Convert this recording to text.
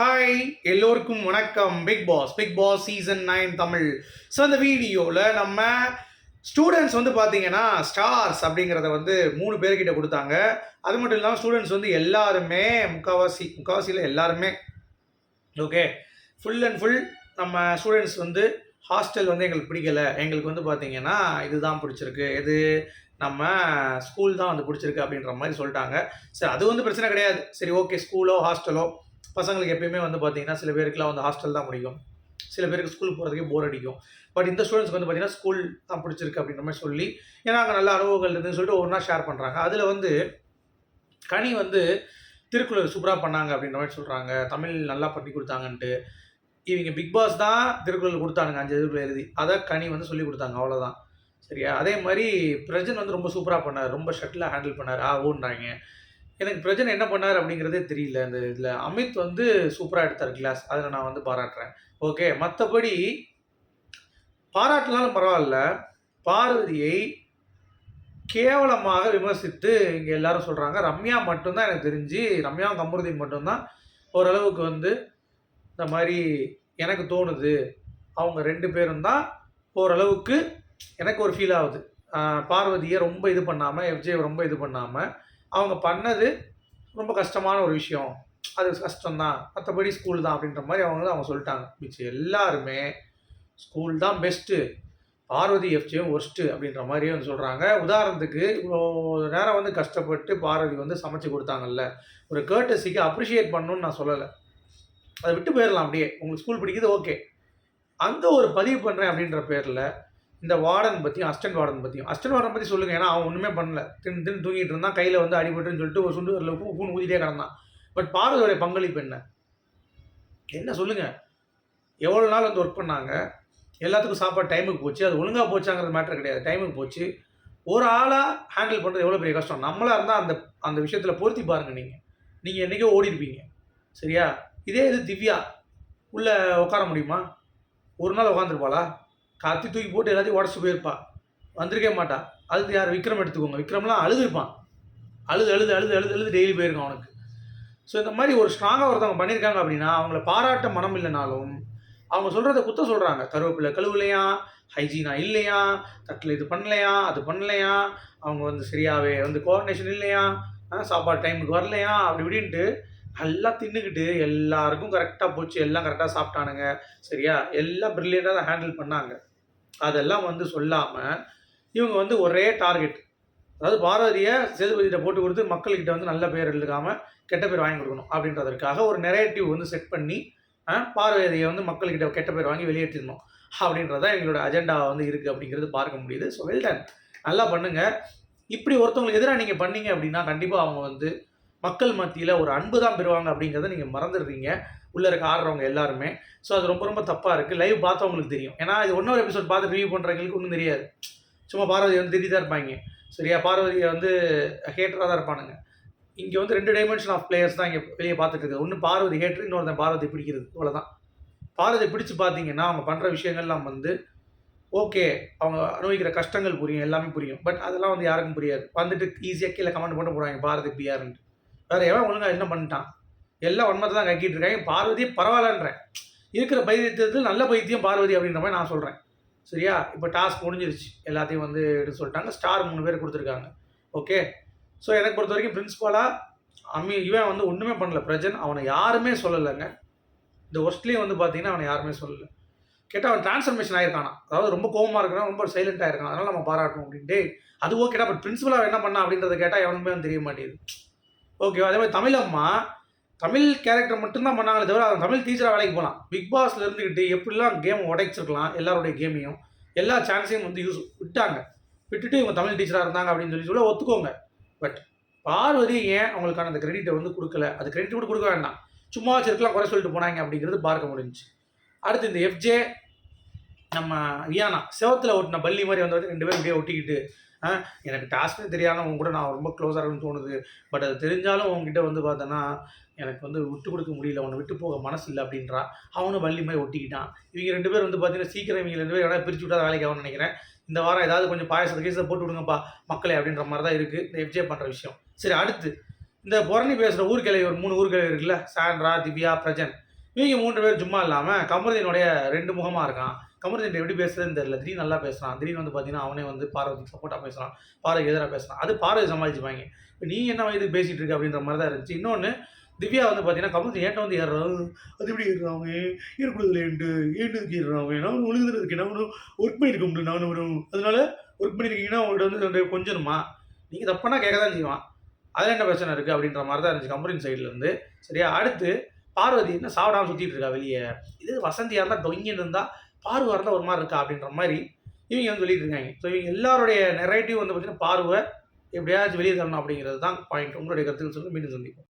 Hi எல்லோருக்கும் வணக்கம். Bigg Boss Bigg Boss season nine Tamil. So இந்த வீடியோவில் நம்ம ஸ்டூடெண்ட்ஸ் வந்து பார்த்தீங்கன்னா ஸ்டார்ஸ் அப்படிங்கிறத வந்து மூணு பேர்கிட்ட கொடுத்தாங்க. அது மட்டும் இல்லாமல் ஸ்டூடெண்ட்ஸ் வந்து எல்லாருமே முக்கால்வாசி முக்கால்வாசியில் எல்லாருமே. ஓகே ஃபுல் அண்ட் ஃபுல் நம்ம ஸ்டூடெண்ட்ஸ் வந்து ஹாஸ்டல் வந்து எங்களுக்கு பிடிக்கல. எங்களுக்கு வந்து பார்த்தீங்கன்னா இதுதான் பிடிச்சிருக்கு. எது நம்ம ஸ்கூல் தான் வந்து பிடிச்சிருக்கு அப்படின்ற மாதிரி சொல்லிட்டாங்க. சரி அது வந்து பிரச்சனை கிடையாது. சரி ஓகே ஸ்கூலோ ஹாஸ்டலோ பசங்களுக்கு எப்பயுமே வந்து பார்த்தீங்கன்னா சில பேருக்குலாம் வந்து ஹாஸ்டல் தான் பிடிக்கும் சில பேருக்கு ஸ்கூல் போகிறதுக்கே போர் அடிக்கும். பட் இந்த ஸ்டூடெண்ட்ஸ்க்கு வந்து பார்த்தீங்கன்னா ஸ்கூல் தான் பிடிச்சிருக்கு அப்படின்ற மாதிரி சொல்லி ஏன்னா அங்கே நல்ல அனுபவங்கள் இருக்குதுன்னு சொல்லிட்டு ஒவ்வொன்றா ஷேர் பண்ணுறாங்க அதில் வந்து கனி வந்து திருக்குறள் சூப்பராக பண்ணாங்க அப்படின்ற மாதிரி சொல்கிறாங்க தமிழ் நல்லா பண்ணி கொடுத்தாங்கன்ட்டு. இவங்க பிக் பாஸ் தான் திருக்குறள் கொடுத்தானுங்க அஞ்சு திருக்குறள் எழுதி. அதை கனி வந்து சொல்லி கொடுத்தாங்க அவ்வளோதான் சரியா? அதே மாதிரி பிரஜன் வந்து ரொம்ப சூப்பராக பண்ணார். ரொம்ப ஷட்டில் ஹேண்டில் பண்ணார். ஆ ஓன்றாங்க. எனக்கு பிரஜன் என்ன பண்ணார் அப்படிங்கிறதே தெரியல. அந்த இதில் அமித் வந்து சூப்பராக எடுத்தார் கிளாஸ் அதில் நான் வந்து பாராட்டுறேன். ஓகே மற்றபடி பாராட்டுனாலும் பரவாயில்ல. பார்வதியை கேவலமாக விமர்சித்து இங்கே எல்லாரும் சொல்கிறாங்க ரம்யா மட்டும்தான் எனக்கு தெரிஞ்சு ரம்யா கமருதி மட்டும்தான் ஓரளவுக்கு வந்து இந்த மாதிரி எனக்கு தோணுது. அவங்க ரெண்டு பேரும் தான் ஓரளவுக்கு எனக்கு ஒரு ஃபீல் ஆகுது. பார்வதியை ரொம்ப இது பண்ணாமல் எஃப்ஜே ரொம்ப இது பண்ணாமல் அவங்க பண்ணது ரொம்ப கஷ்டமான ஒரு விஷயம். அது கஷ்டம்தான். மற்றபடி ஸ்கூல் தான் அப்படின்ற மாதிரி அவங்க அவங்க சொல்லிட்டாங்க. மிச்சம் எல்லாருமே ஸ்கூல் தான் பெஸ்ட்டு பார்வதி எஃப்ஜியும் ஒர்ஸ்ட்டு அப்படின்ற மாதிரியே வந்து சொல்கிறாங்க உதாரணத்துக்கு இவ்வளோ நேரம் வந்து கஷ்டப்பட்டு பார்வதி வந்து சமைச்சு கொடுத்தாங்கல்ல. ஒரு கேர்டஸிக்கு அப்ரிஷியேட் பண்ணணும்னு நான் சொல்லலை. அதை விட்டு போயிடலாம் அப்படியே. உங்களுக்கு ஸ்கூல் பிடிக்குது ஓகே அங்கே ஒரு பதிவு பண்ணுறேன் அப்படின்ற பேரில் இந்த வார்டன் பற்றியும் அஸ்டன் வார்டன் பற்றியும் அஸ்டன் வார்டன் பற்றி சொல்லுங்கள் ஏன்னா அவன் ஒன்றுமே பண்ணல. தின் தின்னு தூங்கிட்டு இருந்தான் கையில் வந்து அடிபட்டுன்னு சொல்லிட்டு ஒரு சுண்டு வரல உப்பு ஊதிட்டே கிடந்தான். பட் பார்வதியோடைய பங்களிப்பு என்ன? என்ன சொல்லுங்கள் எவ்வளோ நாள் வந்து ஒர்க் பண்ணாங்க? எல்லாத்துக்கும் சாப்பாடு டைமுக்கு போச்சு அது ஒழுங்காக போச்சாங்கிறது மேட்டர் கிடையாது. டைமுக்கு போச்சு. ஒரு ஆளாக ஹேண்டில் பண்ணுறது எவ்வளோ பெரிய கஷ்டம்? நம்மளாக இருந்தால் அந்த அந்த விஷயத்தில் பொருத்தி பாருங்கள் நீங்கள் நீங்கள் என்றைக்கோ ஓடிருப்பீங்க. சரியா? இதே இது திவ்யா. உள்ளே உட்கார முடியுமா? ஒரு நாள் உட்காந்துருப்பாளா கத்தி தூக்கி போட்டு எல்லாத்தையும் உடச்சி போயிருப்பா. வந்திருக்கே மாட்டா. அதுக்கு யார்? விக்ரம் எடுத்துக்கோங்க. விக்ரம்லாம் அழுதுருப்பான். அழுது அழுது அழுது அழுது அழுது டெய்லி போயிருக்கான் அவனுக்கு. ஸோ இந்த மாதிரி ஒரு ஸ்ட்ராங்காக ஒருத்தவங்க பண்ணியிருக்காங்க அப்படின்னா அவங்கள பாராட்ட மனம் இல்லைனாலும் அவங்க சொல்கிறத குத்த சொல்கிறாங்க கருவேப்பிலை கழுவுலையா? ஹைஜீனா இல்லையா? தட்டில் இது பண்ணலையா? அது பண்ணலையா? அவங்க வந்து சரியாகவே வந்து கோஆர்டினேஷன் இல்லையா? சாப்பாடு டைமுக்கு வரலையா? அப்படி இப்படின்ட்டு நல்லா தின்னுக்கிட்டு எல்லாருக்கும் கரெக்டாக போச்சு. எல்லாம் கரெக்டாக சாப்பிட்டானுங்க. சரியா? எல்லாம் ப்ரில்லியண்ட்டாக தான் ஹேண்டில் பண்ணாங்க. அதெல்லாம் வந்து சொல்லாமல் இவங்க வந்து ஒரே டார்கெட் அதாவது பாரதியை சேதுபதியிட்ட போட்டு கொடுத்து மக்கள்கிட்ட வந்து நல்ல பேர் எழுதுக்காமல் கெட்ட பேர் வாங்கி கொடுக்கணும் அப்படின்றதற்காக ஒரு நெரேட்டிவ் வந்து செட் பண்ணி பார்வையை பார்வதியை வந்து மக்கள்கிட்ட கெட்ட பேர் வாங்கி வெளியேற்றிடணும் அப்படின்றத எங்களோட அஜெண்டா வந்து இருக்குது அப்படிங்கிறது பார்க்க முடியுது. ஸோ வெல்டன் நல்லா பண்ணுங்கள் இப்படி ஒருத்தவங்களுக்கு எதிராக நீங்கள் பண்ணீங்க அப்படின்னா கண்டிப்பாக அவங்க வந்து மக்கள் மத்தியில் ஒரு அன்பு தான் பெறுவாங்க அப்படிங்கிறத நீங்கள் மறந்துடுறீங்க. உள்ளே இருக்க ஆடுறவங்க எல்லாருமே. ஸோ அது ரொம்ப ரொம்ப தப்பாக இருக்குது லைவ் பார்த்தவங்களுக்கு தெரியும். ஏன்னா இது ஒன்றொரு எபிசோட் பார்த்து ரிவ்யூ பண்ணுறவங்களுக்கு ஒன்றும் தெரியாது. சும்மா பார்வதி வந்து திடீர் தான் இருப்பாங்க. சரியா? பார்வதியை வந்து ஹேட்டராக தான் இருப்பானுங்க. இங்கே வந்து ரெண்டு டைமென்ஷன் ஆஃப் பிளேயர்ஸ் தான் இங்கே வெளியே பார்த்துட்டு இருக்குது. ஒன்று பார்வதி ஹேட்ரு இன்னொருத்தன் பார்வதி பிடிக்கிறது. இவ்வளோதான் பார்வதி பிடிச்சு பார்த்தீங்கன்னா அவங்க பண்ணுற விஷயங்கள்லாம் வந்து ஓகே அவங்க அனுபவிக்கிற கஷ்டங்கள் புரியும். எல்லாமே புரியும். பட் அதெல்லாம் வந்து யாருக்கும் புரியாது. வந்துட்டு ஈஸியாக கீழே கமெண்ட் போட்டு போடுவாங்க. பாரதி பிஆர்ன்ட்டு வேறு எவன் ஒழுங்காக என்ன பண்ணிட்டான்? எல்லாம் ஒன்மத்தை தான் கக்கிட்டு இருக்காங்க. பார்வதி பரவாயில்லன்றேன். இருக்கிற பைத்தியத்தில் நல்ல பைத்தியம் பார்வதி அப்படின்ற மாதிரி நான் சொல்கிறேன் சரியா? இப்போ டாஸ்க் முடிஞ்சிருச்சு. எல்லாத்தையும் வந்து எடுத்து சொல்லிட்டாங்க. ஸ்டார் மூணு பேர் கொடுத்துருக்காங்க. ஓகே ஸோ எனக்கு பொறுத்த வரைக்கும் பிரின்ஸ்பாலாக அம்மி இவன் வந்து ஒன்றுமே பண்ணல. பிரஜன் அவனை யாருமே சொல்லலைங்க. இந்த ஒஸ்ட்லேயும் வந்து பார்த்தீங்கன்னா அவனை யாருமே சொல்லலை. கேட்டால் அவன் டிரான்ஸ்ஃபர்மேஷன் ஆயிருக்கானா அதாவது ரொம்ப கோவமாக இருக்கான் ரொம்ப சைலண்டாக இருக்கான். அதனால் நம்ம பாராட்டணும் அப்படின்ட்டு அது ஓகேடா பட் பிரின்ஸிபலாக என்ன பண்ணா அப்படின்றத கேட்டால் எவனுமே வந்து தெரிய மாட்டேங்குது. ஓகே அதே மாதிரி தமிழம்மா தமிழ் கேரக்டர் மட்டும்தான் பண்ணாங்களே தவிர அவன் தமிழ் டீச்சராக வேலைக்கு போகலாம் பிக் பாஸில் இருந்துக்கிட்டு எப்படிலாம் கேம் உடைச்சிருக்கலாம் எல்லாருடைய கேமையும் எல்லா சான்ஸையும் வந்து யூஸ் விட்டாங்க. விட்டுட்டு இவங்க தமிழ் டீச்சராக இருந்தாங்க அப்படின்னு சொல்லி சொல்ல ஒத்துக்கோங்க. பட் பார்வதி ஏன் அவங்களுக்கான அந்த கிரெடிட்டை வந்து கொடுக்கல? அது கிரெடிட் கூட கொடுக்க வேண்டாம். சும்மா வச்சிருக்கலாம் குறை சொல்லிட்டு போனாங்க அப்படிங்கிறது பார்க்க முடிஞ்சுச்சு. அடுத்து இந்த எஃப்ஜே நம்ம வியானா செவத்தில் ஒட்டின பள்ளி மாதிரி வந்து ரெண்டு பேரும் இப்படியே ஒட்டிக்கிட்டு எனக்கு டாஸ்க்கு தெரியாமல் அவங்க கூட நான் ரொம்ப க்ளோஸாக இருக்குன்னு தோணுது. பட் அது தெரிஞ்சாலும் உங்ககிட்ட வந்து பார்த்தோன்னா எனக்கு வந்து விட்டு கொடுக்க முடியல அவனை விட்டு போக மனசு இல்லை அப்படின்றா அவனும் வள்ளி மாதிரி ஒட்டிக்கிட்டான். இவங்க ரெண்டு பேர் வந்து பார்த்தீங்கன்னா சீக்கிரம் இவங்க ரெண்டு பேர் எதாவது பிரிச்சு விட்டா வேலைக்கு ஆகும்னு நினைக்கிறேன். இந்த வாரம் ஏதாவது கொஞ்சம் பாயசத்தை கேஸை போட்டு விடுங்கப்பா மக்களே அப்படின்ற மாதிரி தான் இருக்குது இந்த எஃப்ஜே பண்ணுற விஷயம். சரி அடுத்து. இந்த புரணி பேசுகிற ஊர்கிளை ஒரு மூணு ஊர்கிழவி இருக்குல்ல சாண்ட்ரா திவ்யா பிரஜன். இவங்க மூன்று பேர் சும்மா இல்லாமல் கமருதீனுடைய ரெண்டு முகமாக இருக்கான். கமருதீன் எப்படி பேசுறதுன்னு தெரியல. திடீர்னு நல்லா பேசுகிறான் திடீர்னு வந்து பார்த்தீங்கன்னா அவனே வந்து பார்வதிக்கு சப்போர்ட்டாக பேசுகிறான் பார்வதிக்கு எதிராக பேசுகிறான் அது பார்வதி சமாளிச்சுப்பாங்க. இப்போ நீ என்ன வயது பேசிகிட்டு இருக்க அப்படின்ற மாதிரி தான் இருந்துச்சு. இன்னொன்று திவ்யா வந்து பார்த்தீங்கன்னா கமருதீன் ஏட்ட வந்து ஏறுறான் அது எப்படி ஏறுறாங்க? அவன் ஏற்கனவே ஏண்டு ஏண்டுக்கு ஏறுறாங்க? அவன் நான் ஒழுங்குறதுக்கு நான் ஒர்க் பண்ணியிருக்க முடியும் நானும் வரும் அதனால ஒர்க் பண்ணியிருக்கீங்கன்னா உங்கள்கிட்ட வந்து கொஞ்சணுமா? நீங்கள் தப்பானா கேட்க தான் செய்வான். அதில் என்ன பிரச்சனை இருக்குது அப்படின்ற மாதிரி தான் இருந்துச்சு கம்பெனி சைட்லேருந்து சரியா? அடுத்து பார்வதி என்ன சாப்பிடாம சுற்றிட்டு இருக்கா வெளியே? இது வசந்தியாக இருந்தால் டொங்கின்னு இருந்தால் பார்வை ஒரு மாதிரி இருக்கா அப்படின்ற மாதிரி இவங்க வந்து சொல்லிட்டு இருக்காங்க ஸோ இவங்க எல்லாருடைய நெரேட்டிவ் வந்து பார்த்தீங்கன்னா பார்வை எப்படியாச்சும் வெளியே தரணும் அப்படிங்கிறது தான் பாயிண்ட் உங்களுடைய கருத்துக்கள் சொல்லி மீண்டும் சந்திப்போம்.